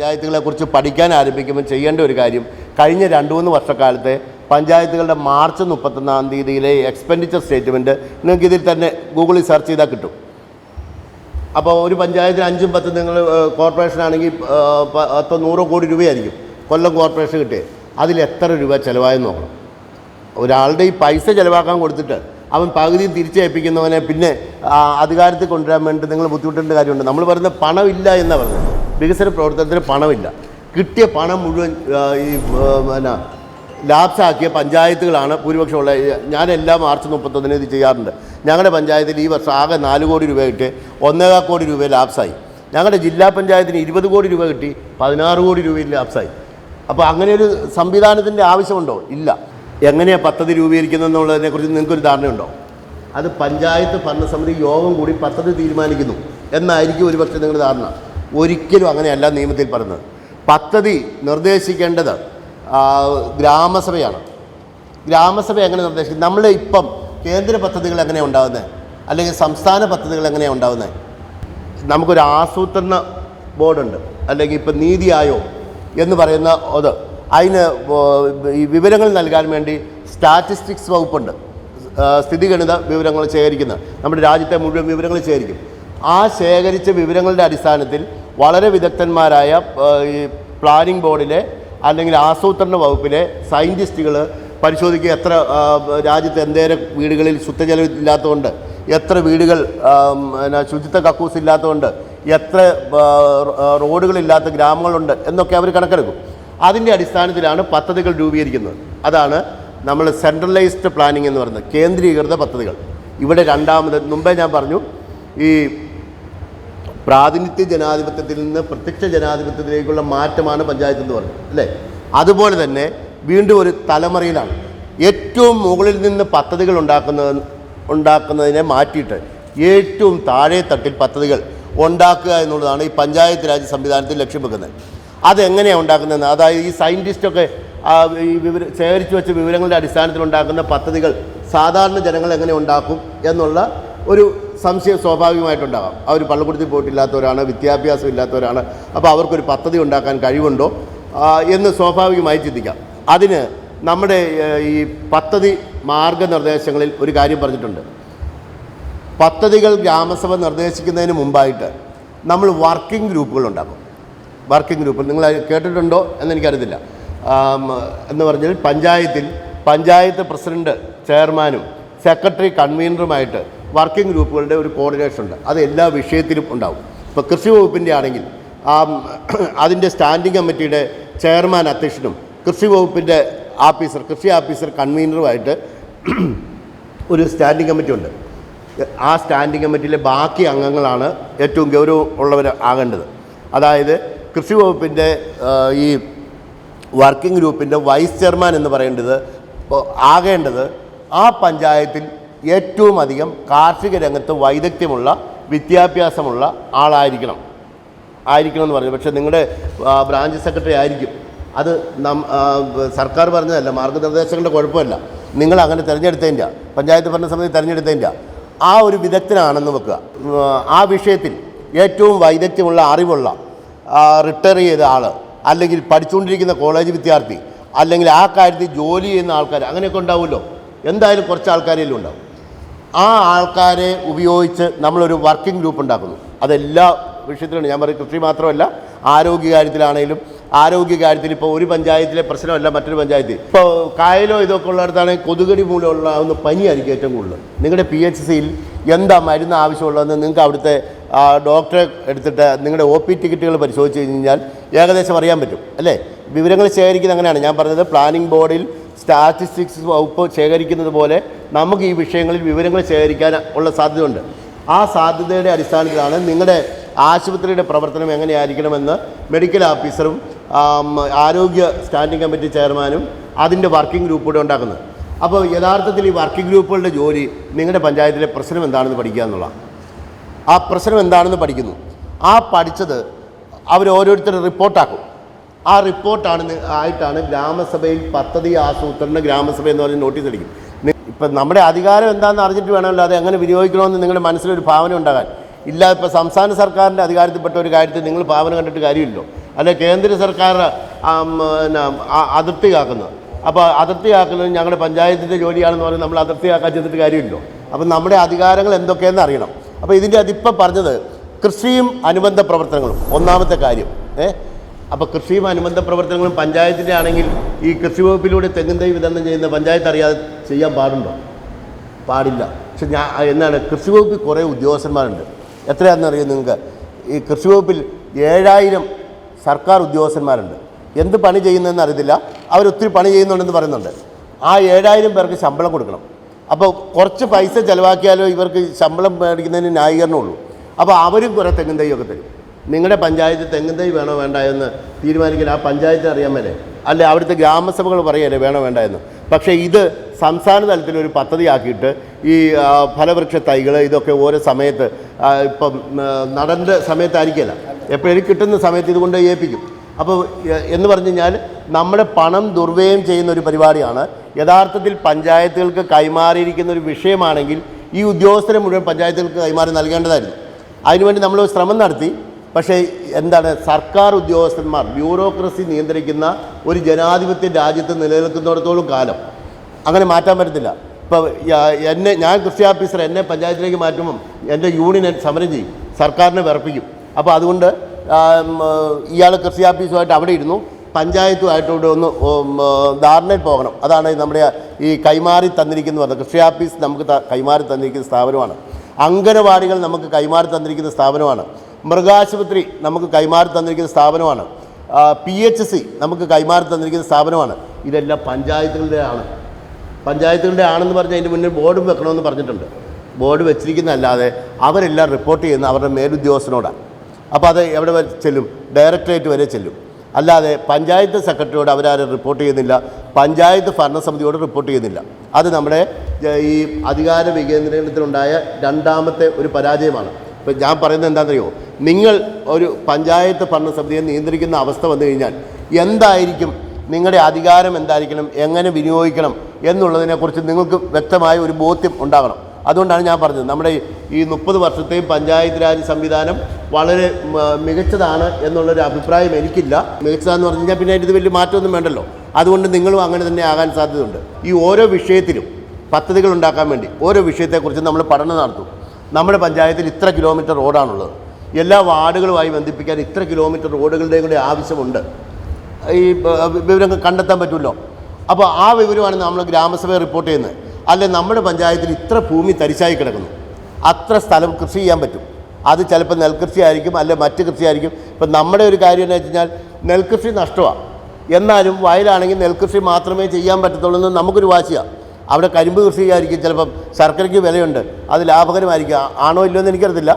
പഞ്ചായത്തുകളെക്കുറിച്ച് പഠിക്കാൻ ആരംഭിക്കുമ്പോൾ ചെയ്യേണ്ട ഒരു കാര്യം കഴിഞ്ഞ രണ്ട് മൂന്ന് വർഷക്കാലത്തെ പഞ്ചായത്തുകളുടെ മാർച്ച് മുപ്പത്തൊന്നാം തീയതിയിലെ എക്സ്പെൻഡിച്ചർ സ്റ്റേറ്റ്മെന്റ് നിങ്ങൾക്ക് ഇതിൽ തന്നെ ഗൂഗിളിൽ സെർച്ച് ചെയ്താൽ കിട്ടും. അപ്പോൾ ഒരു പഞ്ചായത്തിന് അഞ്ചും പത്തും നിങ്ങൾ കോർപ്പറേഷൻ ആണെങ്കിൽ പത്തോ നൂറോ കോടി രൂപയായിരിക്കും കൊല്ലം കോർപ്പറേഷൻ കിട്ടിയത്. അതിൽ എത്ര രൂപ ചിലവായെന്ന് നോക്കണം. ഒരാളുടെ ഈ പൈസ ചിലവാക്കാൻ കൊടുത്തിട്ട് അവൻ പകുതി തിരിച്ചേൽപ്പിക്കുന്നവനെ പിന്നെ അധികാരത്തിൽ കൊണ്ടുവരാൻ വേണ്ടി നിങ്ങൾ ബുദ്ധിമുട്ടേണ്ട കാര്യമുണ്ട്. നമ്മൾ പറയുന്നത് പണമില്ല എന്നാണ് പറയുന്നത് വികസന പ്രവർത്തനത്തിന് പണമില്ല. കിട്ടിയ പണം മുഴുവൻ ഈ പിന്നെ ലാപ്സാക്കിയ പഞ്ചായത്തുകളാണ് ഭൂരിപക്ഷമുള്ള ഞാൻ മാർച്ച് മുപ്പത്തൊന്നിന് ഇത് ചെയ്യാറുണ്ട്. ഞങ്ങളുടെ പഞ്ചായത്തിൽ ഈ വർഷം ആകെ നാല് കോടി രൂപ കിട്ടി ഒന്നേകാൽ കോടി രൂപ ലാപ്സായി. ഞങ്ങളുടെ ജില്ലാ പഞ്ചായത്തിന് ഇരുപത് കോടി രൂപ കിട്ടി പതിനാറ് കോടി രൂപയിൽ ലാപ്സായി. അപ്പോൾ അങ്ങനെ ഒരു സംവിധാനത്തിന്റെ ആവശ്യമുണ്ടോ? ഇല്ല. എങ്ങനെയാണ് പദ്ധതി രൂപീകരിക്കുന്നതെന്നുള്ളതിനെക്കുറിച്ച് നിങ്ങൾക്കൊരു ധാരണയുണ്ടോ? അത് പഞ്ചായത്ത് ഭരണസമിതി യോഗം കൂടി പദ്ധതി തീരുമാനിക്കുന്നു. എന്നായിരിക്കും ഒരുപക്ഷെ നിങ്ങളുടെ ധാരണ. ഒരിക്കലും അങ്ങനെയല്ല നിയമത്തിൽ പറയുന്നത്. പദ്ധതി നിർദ്ദേശിക്കേണ്ടത് ഗ്രാമസഭയാണ്. ഗ്രാമസഭ എങ്ങനെ നിർദ്ദേശിക്കും? നമ്മൾ ഇപ്പം കേന്ദ്ര പദ്ധതികൾ എങ്ങനെയാണ് ഉണ്ടാകുന്നത് അല്ലെങ്കിൽ സംസ്ഥാന പദ്ധതികൾ എങ്ങനെയാണ് ഉണ്ടാകുന്നത് നമുക്കൊരു ആസൂത്രണ ബോർഡുണ്ട്. അല്ലെങ്കിൽ ഇപ്പം നീതി ആയോഗ് എന്ന് പറയുന്ന അത്. അതിന് ഈ വിവരങ്ങൾ നൽകാൻ വേണ്ടി സ്റ്റാറ്റിസ്റ്റിക്സ് വകുപ്പുണ്ട്. സ്ഥിതിഗണിത വിവരങ്ങൾ ശേഖരിക്കുന്ന നമ്മുടെ രാജ്യത്തെ മുഴുവൻ വിവരങ്ങൾ ശേഖരിക്കും. ആ ശേഖരിച്ച വിവരങ്ങളുടെ അടിസ്ഥാനത്തിൽ വളരെ വിദഗ്ധന്മാരായ ഈ പ്ലാനിംഗ് ബോർഡിലെ അല്ലെങ്കിൽ ആസൂത്രണ വകുപ്പിലെ സയന്റിസ്റ്റുകൾ പരിശോധിക്കുക എത്ര രാജ്യത്ത് എന്തേരം വീടുകളിൽ ശുദ്ധജലം ഇല്ലാത്തതുകൊണ്ട് എത്ര വീടുകൾ പിന്നെ ശുചിത്വ കക്കൂസ് ഇല്ലാത്തതുകൊണ്ട് എത്ര റോഡുകളില്ലാത്ത ഗ്രാമങ്ങളുണ്ട് എന്നൊക്കെ അവർ കണക്കെടുക്കും. അതിന്റെ അടിസ്ഥാനത്തിലാണ് പദ്ധതികൾ രൂപീകരിക്കുന്നത്. അതാണ് നമ്മൾ സെൻട്രലൈസ്ഡ് പ്ലാനിംഗ് എന്ന് പറയുന്നത് കേന്ദ്രീകൃത പദ്ധതികൾ. ഇവിടെ രണ്ടാമത് മുമ്പേ ഞാൻ പറഞ്ഞു ഈ പ്രാതിനിധ്യ ജനാധിപത്യത്തിൽ നിന്ന് പ്രത്യക്ഷ ജനാധിപത്യത്തിലേക്കുള്ള മാറ്റമാണ് പഞ്ചായത്ത് എന്ന് പറയുന്നത് അല്ലേ? അതുപോലെ തന്നെ വീണ്ടും ഒരു തലമുറയിലാണ്. ഏറ്റവും മുകളിൽ നിന്ന് പദ്ധതികൾ ഉണ്ടാക്കുന്ന ഉണ്ടാക്കുന്നതിനെ മാറ്റിയിട്ട് ഏറ്റവും താഴെ തട്ടിൽ പദ്ധതികൾ ഉണ്ടാക്കുക എന്നുള്ളതാണ് ഈ പഞ്ചായത്ത് രാജ് സംവിധാനത്തിൽ ലക്ഷ്യം വെക്കുന്നത്. അതെങ്ങനെയാണ് ഉണ്ടാക്കുന്നതെന്ന്? അതായത് ഈ സയന്റിസ്റ്റൊക്കെ ഈ വിവര ശേഖരിച്ചു വെച്ച വിവരങ്ങളുടെ അടിസ്ഥാനത്തിൽ ഉണ്ടാക്കുന്ന പദ്ധതികൾ സാധാരണ ജനങ്ങൾ എങ്ങനെ ഉണ്ടാക്കും എന്നുള്ള ഒരു സംശയം സ്വാഭാവികമായിട്ടുണ്ടാകാം അവർ പള്ളിക്കൂടത്തിൽ പോയിട്ടില്ലാത്തവരാണ് വിദ്യാഭ്യാസം ഇല്ലാത്തവരാണ്. അപ്പോൾ അവർക്കൊരു പദ്ധതി ഉണ്ടാക്കാൻ കഴിവുണ്ടോ? എന്ന് സ്വാഭാവികമായി ചിന്തിക്കാം. അതിന് നമ്മുടെ ഈ പദ്ധതി മാർഗനിർദ്ദേശങ്ങളിൽ ഒരു കാര്യം പറഞ്ഞിട്ടുണ്ട്. പദ്ധതികൾ ഗ്രാമസഭ നിർദ്ദേശിക്കുന്നതിന് മുമ്പായിട്ട് നമ്മൾ വർക്കിംഗ് ഗ്രൂപ്പുകൾ ഉണ്ടാക്കും. Working group. നിങ്ങൾ കേട്ടിട്ടുണ്ടോ എന്നെനിക്കറിയത്തില്ല എനിക്കറിയത്തില്ല. എന്ന് പറഞ്ഞാൽ പഞ്ചായത്തിൽ പഞ്ചായത്ത് പ്രസിഡന്റ് ചെയർമാനും സെക്രട്ടറി കൺവീനറുമായിട്ട് വർക്കിംഗ് ഗ്രൂപ്പുകളുടെ ഒരു കോർഡിനേഷൻ ഉണ്ട്. അത് എല്ലാ വിഷയത്തിലും ഉണ്ടാവും. ഇപ്പോൾ കൃഷി വകുപ്പിന്റെ ആണെങ്കിൽ ആ അതിന്റെ സ്റ്റാൻഡിംഗ് കമ്മിറ്റിയുടെ ചെയർമാൻ അധ്യക്ഷനും കൃഷി വകുപ്പിന്റെ ആഫീസർ കൃഷി ആഫീസർ കൺവീനറുമായിട്ട് ഒരു സ്റ്റാൻഡിംഗ് കമ്മിറ്റി ഉണ്ട്. ആ സ്റ്റാൻഡിംഗ് കമ്മിറ്റിയിലെ ബാക്കി അംഗങ്ങളാണ് ഏറ്റവും ഗൗരവം ഉള്ളവർ ആകേണ്ടത്. അതായത് കൃഷി വകുപ്പിന്റെ ഈ വർക്കിംഗ് ഗ്രൂപ്പിന്റെ വൈസ് ചെയർമാൻ എന്ന് പറയേണ്ടത് ആകേണ്ടത് ആ പഞ്ചായത്തിൽ ഏറ്റവും അധികം കാർഷിക രംഗത്ത് വൈദഗ്ധ്യമുള്ള വിദ്യാഭ്യാസമുള്ള ആളായിരിക്കണം. ആയിരിക്കണം എന്ന് പറഞ്ഞു. പക്ഷേ നിങ്ങളുടെ ബ്രാഞ്ച് സെക്രട്ടറി ആയിരിക്കും. അത് നം സർക്കാർ പറഞ്ഞതല്ല മാർഗനിർദ്ദേശങ്ങളുടെ കുഴപ്പമല്ല. നിങ്ങൾ അങ്ങനെ തിരഞ്ഞെടുത്തതിന്റെ പഞ്ചായത്ത് ഭരണസമിതി തിരഞ്ഞെടുത്തതിന്റെ ആ ഒരു വിദഗ്ധനാണെന്ന് വെക്കുക. ആ വിഷയത്തിൽ ഏറ്റവും വൈദഗ്ധ്യമുള്ള അറിവുള്ള റിട്ടയർ ചെയ്ത ആൾ അല്ലെങ്കിൽ പഠിച്ചുകൊണ്ടിരിക്കുന്ന കോളേജ് വിദ്യാർത്ഥി അല്ലെങ്കിൽ ആ കാര്യത്തിൽ ജോലി ചെയ്യുന്ന ആൾക്കാർ അങ്ങനെയൊക്കെ ഉണ്ടാവുമല്ലോ. എന്തായാലും കുറച്ച് ആൾക്കാരെങ്കിലും ഉണ്ടാവും. ആ ആൾക്കാരെ ഉപയോഗിച്ച് നമ്മളൊരു വർക്കിംഗ് ഗ്രൂപ്പ് ഉണ്ടാക്കുന്നു. അതെല്ലാ വിഷയത്തിലാണ് ഞാൻ പറയും കൃഷി മാത്രമല്ല ആരോഗ്യ കാര്യത്തിലാണെങ്കിലും ആരോഗ്യ കാര്യത്തിൽ ഇപ്പോൾ ഒരു പഞ്ചായത്തിലെ പ്രശ്നമല്ല മറ്റൊരു പഞ്ചായത്തിൽ. ഇപ്പോൾ കായലോ ഇതൊക്കെ ഉള്ളിടത്താണെങ്കിൽ കൊതുകടി മൂലമുള്ള പനിയായിരിക്കും ഏറ്റവും കൂടുതൽ. നിങ്ങളുടെ പി എച്ച് സിയിൽ എന്താ മരുന്ന് ആവശ്യമുള്ളതെന്ന് നിങ്ങൾക്ക് അവിടുത്തെ ഡോക്ടറെ എടുത്തിട്ട് നിങ്ങളുടെ ഒ പി ടിക്കറ്റുകൾ പരിശോധിച്ച് കഴിഞ്ഞാൽ ഏകദേശം അറിയാൻ പറ്റും അല്ലേ? വിവരങ്ങൾ ശേഖരിക്കുന്നത് അങ്ങനെയാണ്. ഞാൻ പറഞ്ഞത് പ്ലാനിംഗ് ബോർഡിൽ സ്റ്റാറ്റിസ്റ്റിക്സ് വകുപ്പ് ശേഖരിക്കുന്നത് പോലെ നമുക്ക് ഈ വിഷയങ്ങളിൽ വിവരങ്ങൾ ശേഖരിക്കാൻ ഉള്ള സാധ്യതയുണ്ട്. ആ സാധ്യതയുടെ അടിസ്ഥാനത്തിലാണ് നിങ്ങളുടെ ആശുപത്രിയുടെ പ്രവർത്തനം എങ്ങനെയായിരിക്കണമെന്ന് മെഡിക്കൽ ഓഫീസറും ആരോഗ്യ സ്റ്റാൻഡിംഗ് കമ്മിറ്റി ചെയർമാനും അതിന്റെ വർക്കിംഗ് ഗ്രൂപ്പൂടെ ഉണ്ടാക്കുന്നത്. അപ്പോൾ യഥാർത്ഥത്തിൽ ഈ വർക്കിംഗ് ഗ്രൂപ്പുകളുടെ ജോലി നിങ്ങളുടെ പഞ്ചായത്തിലെ പ്രശ്നം എന്താണെന്ന് പഠിക്കുക എന്നുള്ളതാണ്. ആ പ്രശ്നം എന്താണെന്ന് പഠിക്കുന്നു. ആ പഠിച്ചത് അവർ ഓരോരുത്തർ റിപ്പോർട്ടാക്കും ആ റിപ്പോർട്ടാണ് ആയിട്ടാണ് ഗ്രാമസഭയിൽ പദ്ധതി ആസൂത്രണ ഗ്രാമസഭ എന്ന് പറഞ്ഞ് നോട്ടീസ് അടിക്കും. ഇപ്പം നമ്മുടെ അധികാരം എന്താണെന്ന് അറിഞ്ഞിട്ട് വേണമല്ലോ അത് എങ്ങനെ വിനിയോഗിക്കണമെന്ന് നിങ്ങളുടെ മനസ്സിലൊരു ഭാവന ഉണ്ടാകാൻ. ഇല്ല ഇപ്പോൾ സംസ്ഥാന സർക്കാരിന്റെ അധികാരത്തിൽപ്പെട്ട ഒരു കാര്യത്തിൽ നിങ്ങൾ ഭാവന കണ്ടിട്ട് കാര്യമില്ലല്ലോ. അല്ലെ കേന്ദ്ര സർക്കാർ പിന്നെ അതിർത്തി കാക്കുന്നത് അപ്പോൾ അതിർത്തി കാക്കുന്നത് ഞങ്ങളുടെ പഞ്ചായത്തിന്റെ ജോലിയാണെന്ന് പറഞ്ഞ് നമ്മൾ അതിർത്തി കാക്കാൻ ചെന്നിട്ട് കാര്യമില്ലല്ലോ. അപ്പം നമ്മുടെ അധികാരങ്ങൾ എന്തൊക്കെയെന്ന് അറിയണം. അപ്പോൾ ഇതിന്റെ അതിപ്പം പറഞ്ഞത് കൃഷിയും അനുബന്ധ പ്രവർത്തനങ്ങളും. ഒന്നാമത്തെ കാര്യം ഏ അപ്പോൾ കൃഷിയും അനുബന്ധ പ്രവർത്തനങ്ങളും പഞ്ചായത്തിന്റെ ആണെങ്കിൽ ഈ കൃഷി വകുപ്പിലൂടെ തെങ്ങും തൈ വിതരണം ചെയ്യുന്ന പഞ്ചായത്ത് അറിയാതെ ചെയ്യാൻ പാടുണ്ടോ? പാടില്ല. പക്ഷെ ഞാൻ എന്നാണ് കൃഷി വകുപ്പിൽ കുറേ ഉദ്യോഗസ്ഥന്മാരുണ്ട്. എത്രയാണെന്ന് അറിയാം നിങ്ങൾക്ക്? ഈ കൃഷി വകുപ്പിൽ ഏഴായിരം സർക്കാർ ഉദ്യോഗസ്ഥന്മാരുണ്ട്. എന്ത് പണി ചെയ്യുന്നതെന്ന് അറിയത്തില്ല. അവരൊത്തിരി പണി ചെയ്യുന്നുണ്ടെന്ന് പറയുന്നുണ്ട്. ആ ഏഴായിരം പേർക്ക് ശമ്പളം കൊടുക്കണം. അപ്പോൾ കുറച്ച് പൈസ ചിലവാക്കിയാലോ ഇവർക്ക് ശമ്പളം മേടിക്കുന്നതിന് ന്യായീകരണമുള്ളൂ. അപ്പോൾ അവരും കുറേ തെങ്ങും തൈയൊക്കെ തരും. നിങ്ങളുടെ പഞ്ചായത്ത് തെങ്ങും തൈ വേണോ വേണ്ട എന്ന് തീരുമാനിക്കാൻ ആ പഞ്ചായത്ത് അറിയാൻ മേലെ. അല്ലെ അവിടുത്തെ ഗ്രാമസഭകൾ പറയല്ലേ വേണോ വേണ്ട എന്ന് പക്ഷേ ഇത് സംസ്ഥാന തലത്തിൽ ഒരു പദ്ധതിയാക്കിയിട്ട് ഈ ഫലവൃക്ഷ തൈകൾ ഇതൊക്കെ ഓരോ സമയത്ത് ഇപ്പം നടന്റെ സമയത്തായിരിക്കില്ല. എപ്പോഴും കിട്ടുന്ന സമയത്ത് ഇതുകൊണ്ട് ഏൽപ്പിക്കും. അപ്പോൾ എന്ന് പറഞ്ഞു കഴിഞ്ഞാൽ നമ്മുടെ പണം ദുർവ്യയം ചെയ്യുന്ന ഒരു പരിപാടിയാണ്. യഥാർത്ഥത്തിൽ പഞ്ചായത്തുകൾക്ക് കൈമാറിയിരിക്കുന്ന ഒരു വിഷയമാണെങ്കിൽ ഈ ഉദ്യോഗസ്ഥരെ മുഴുവൻ പഞ്ചായത്തുകൾക്ക് കൈമാറി നൽകേണ്ടതായിരുന്നു. അതിനുവേണ്ടി നമ്മൾ ശ്രമം നടത്തി. പക്ഷേ എന്താണ് സർക്കാർ ഉദ്യോഗസ്ഥന്മാർ ബ്യൂറോക്രസി നിയന്ത്രിക്കുന്ന ഒരു ജനാധിപത്യ രാജ്യത്ത് നിലനിൽക്കുന്നിടത്തോളം കാലം. അങ്ങനെ മാറ്റാൻ പറ്റത്തില്ല. ഇപ്പോൾ എന്നെ ഞാൻ കൃഷി ഓഫീസർ എന്നെ പഞ്ചായത്തിലേക്ക് മാറ്റുമ്പം എന്റെ യൂണിയൻ സമരം ചെയ്യും. സർക്കാരിനെ വിറപ്പിക്കും. അപ്പോൾ അതുകൊണ്ട് ഇയാൾ കൃഷി ഓഫീസുമായിട്ട് അവിടെ ഇരുന്നു. പഞ്ചായത്തുമായിട്ട് ഇവിടെ ഒന്ന് ധാരണയിൽ പോകണം. അതാണ് നമ്മുടെ ഈ കൈമാറി തന്നിരിക്കുന്ന പറഞ്ഞത്. കൃഷി ഓഫീസ് നമുക്ക് കൈമാറി തന്നിരിക്കുന്ന സ്ഥാപനമാണ്. അംഗനവാടികൾ നമുക്ക് കൈമാറി തന്നിരിക്കുന്ന സ്ഥാപനമാണ്. മൃഗാശുപത്രി നമുക്ക് കൈമാറി തന്നിരിക്കുന്ന സ്ഥാപനമാണ്. പി എച്ച് സി നമുക്ക് കൈമാറി തന്നിരിക്കുന്ന സ്ഥാപനമാണ്. ഇതെല്ലാം പഞ്ചായത്തുകളുടെ ആണ്. പഞ്ചായത്തുകളുടെ ആണെന്ന് പറഞ്ഞ് അതിന്റെ മുന്നിൽ ബോർഡും വെക്കണമെന്ന് പറഞ്ഞിട്ടുണ്ട്. ബോർഡ് വെച്ചിരിക്കുന്നതല്ലാതെ അവരെല്ലാം റിപ്പോർട്ട് ചെയ്യുന്ന അവരുടെ മേലുദ്യോഗസ്ഥനോടാണ് അപ്പോൾ അത് എവിടെ വരെ ചെല്ലും? ഡയറക്ടറേറ്റ് വരെ ചെല്ലും. അല്ലാതെ പഞ്ചായത്ത് സെക്രട്ടറിയോട് അവരാരും റിപ്പോർട്ട് ചെയ്യുന്നില്ല. പഞ്ചായത്ത് ഭരണസമിതിയോട് റിപ്പോർട്ട് ചെയ്യുന്നില്ല. അത് നമ്മുടെ ഈ അധികാര വികേന്ദ്രീകരണത്തിലുണ്ടായ രണ്ടാമത്തെ ഒരു പരാജയമാണ്. ഇപ്പം ഞാൻ പറയുന്നത് എന്താണെന്നറിയോ? നിങ്ങൾ ഒരു പഞ്ചായത്ത് ഭരണസമിതിയെ നിയന്ത്രിക്കുന്ന അവസ്ഥ വന്നു കഴിഞ്ഞാൽ എന്തായിരിക്കും? നിങ്ങളുടെ അധികാരം എന്തായിരിക്കണം? എങ്ങനെ വിനിയോഗിക്കണം? എന്നുള്ളതിനെക്കുറിച്ച് നിങ്ങൾക്ക് വ്യക്തമായ ഒരു ബോധ്യം ഉണ്ടാകണം. അതുകൊണ്ടാണ് ഞാൻ പറഞ്ഞത്. നമ്മുടെ ഈ മുപ്പത് വർഷത്തെയും പഞ്ചായത്ത് രാജ് സംവിധാനം വളരെ മികച്ചതാണ് എന്നുള്ളൊരു അഭിപ്രായം എനിക്കില്ല. മികച്ചതാന്ന് പറഞ്ഞു കഴിഞ്ഞാൽ പിന്നെ ഇത് വലിയ മാറ്റമൊന്നും വേണ്ടല്ലോ. അതുകൊണ്ട് നിങ്ങളും അങ്ങനെ തന്നെ ആകാൻ സാധ്യതയുണ്ട്. ഈ ഓരോ വിഷയത്തിലും പദ്ധതികൾ ഉണ്ടാക്കാൻ വേണ്ടി ഓരോ വിഷയത്തെക്കുറിച്ച് നമ്മൾ പഠനം നടത്തും. നമ്മുടെ പഞ്ചായത്തിൽ ഇത്ര കിലോമീറ്റർ റോഡാണുള്ളത്. എല്ലാ വാർഡുകളുമായി ബന്ധിപ്പിക്കാൻ ഇത്ര കിലോമീറ്റർ റോഡുകളുടെയും കൂടെ ആവശ്യമുണ്ട്. ഈ വിവരങ്ങൾ കണ്ടെത്താൻ പറ്റുമല്ലോ? അപ്പോൾ ആ വിവരമാണ് നമ്മൾ ഗ്രാമസഭയെ റിപ്പോർട്ട് ചെയ്യുന്നത്. അല്ലെ നമ്മുടെ പഞ്ചായത്തിൽ ഇത്ര ഭൂമി തരിശായി കിടക്കുന്നു. അത്ര സ്ഥലം കൃഷി ചെയ്യാൻ പറ്റും. അത് ചിലപ്പോൾ നെൽകൃഷി ആയിരിക്കും അല്ലെ മറ്റ് കൃഷി ആയിരിക്കും. ഇപ്പം നമ്മുടെ ഒരു കാര്യം എന്ന് വെച്ച് കഴിഞ്ഞാൽ നെൽകൃഷി നഷ്ടമാണ് എന്നാലും വയലാണെങ്കിൽ നെൽകൃഷി മാത്രമേ ചെയ്യാൻ പറ്റത്തുള്ളൂ എന്ന് നമുക്കൊരു വാശിയാണ് അവിടെ കരിമ്പ് കൃഷി ആയിരിക്കും ചിലപ്പം ശർക്കരയ്ക്ക് വിലയുണ്ട്. അത് ലാഭകരമായിരിക്കും. ആണോ ഇല്ലയോ എന്ന് എനിക്കറിയത്തില്ല.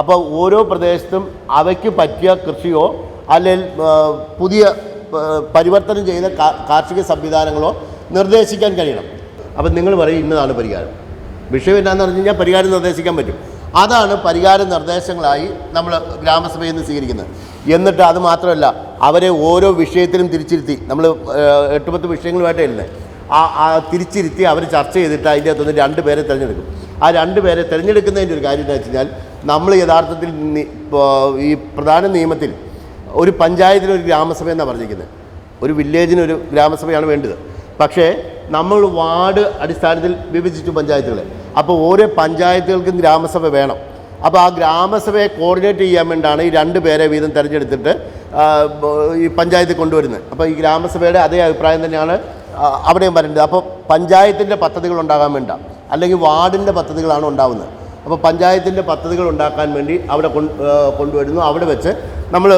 അപ്പോൾ ഓരോ പ്രദേശത്തും അവയ്ക്ക് പറ്റിയ കൃഷിയോ അല്ലെങ്കിൽ പുതിയ പരിവർത്തനം ചെയ്ത കാർഷിക സംവിധാനങ്ങളോ നിർദ്ദേശിക്കാൻ കഴിയണം. അപ്പം നിങ്ങൾ പറയും ഇന്നതാണ് പരിഹാരം. വിഷയം എന്നാന്ന് പറഞ്ഞു കഴിഞ്ഞാൽ പരിഹാരം നിർദ്ദേശിക്കാൻ പറ്റും. അതാണ് പരിഹാര നിർദ്ദേശങ്ങളായി നമ്മൾ ഗ്രാമസഭയിൽ നിന്ന് സ്വീകരിക്കുന്നത്. എന്നിട്ട് അത് മാത്രമല്ല അവരെ ഓരോ വിഷയത്തിലും തിരിച്ചിരുത്തി. നമ്മൾ എട്ട് പത്ത് വിഷയങ്ങളുമായിട്ടേ ഇല്ലേ ആ ആ തിരിച്ചിരുത്തി അവർ ചർച്ച ചെയ്തിട്ട് അതിന്റെ അകത്തുനിന്ന് രണ്ട് പേരെ തിരഞ്ഞെടുക്കും. ആ രണ്ട് പേരെ തിരഞ്ഞെടുക്കുന്നതിന്റെ ഒരു കാര്യം എന്ന് വെച്ച് നമ്മൾ യഥാർത്ഥത്തിൽ ഈ പ്രധാന നിയമത്തിൽ ഒരു പഞ്ചായത്തിന് ഒരു ഗ്രാമസഭ എന്നാണ് പറഞ്ഞിരിക്കുന്നത്. ഒരു വില്ലേജിന് ഒരു ഗ്രാമസഭയാണ് വേണ്ടത്. പക്ഷേ നമ്മൾ വാർഡ് അടിസ്ഥാനത്തിൽ വിഭജിച്ചു പഞ്ചായത്തുകളെ. അപ്പോൾ ഓരോ പഞ്ചായത്തുകൾക്കും ഗ്രാമസഭ വേണം. അപ്പോൾ ആ ഗ്രാമസഭയെ കോർഡിനേറ്റ് ചെയ്യാൻ വേണ്ടിയാണ് ഈ രണ്ട് പേരെ വീതം തിരഞ്ഞെടുത്തിട്ട് ഈ പഞ്ചായത്തിൽ കൊണ്ടുവരുന്നത്. അപ്പോൾ ഈ ഗ്രാമസഭയുടെ അതേ അഭിപ്രായം തന്നെയാണ് ആ, അവിടെയും വരേണ്ടത്. അപ്പോൾ പഞ്ചായത്തിന്റെ പദ്ധതികൾ ഉണ്ടാകാൻ വേണ്ട. അല്ലെങ്കിൽ വാർഡിന്റെ പദ്ധതികളാണ് ഉണ്ടാകുന്നത് അപ്പോൾ പഞ്ചായത്തിന്റെ പദ്ധതികൾ ഉണ്ടാക്കാൻ വേണ്ടി അവിടെ കൊണ്ട് കൊണ്ടുവരുന്നു. അവിടെ വെച്ച് നമ്മൾ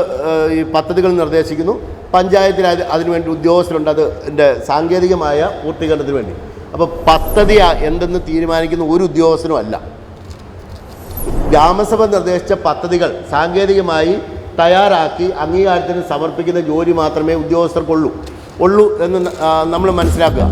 ഈ പദ്ധതികൾ നിർദ്ദേശിക്കുന്നു. പഞ്ചായത്തിൽ അത് അതിനുവേണ്ടി ഉദ്യോഗസ്ഥരുണ്ട്. അതിന്റെ സാങ്കേതികമായ പൂർത്തീകരണത്തിന് വേണ്ടി. അപ്പോൾ പദ്ധതി എന്തെന്ന് തീരുമാനിക്കുന്ന ഒരു ഉദ്യോഗസ്ഥനും അല്ല. ഗ്രാമസഭ നിർദ്ദേശിച്ച പദ്ധതികൾ സാങ്കേതികമായി തയ്യാറാക്കി അംഗീകാരത്തിന് സമർപ്പിക്കുന്ന ജോലി മാത്രമേ ഉദ്യോഗസ്ഥർക്കുള്ളൂ. ഉള്ളൂ എന്ന് നമ്മൾ മനസ്സിലാക്കുക.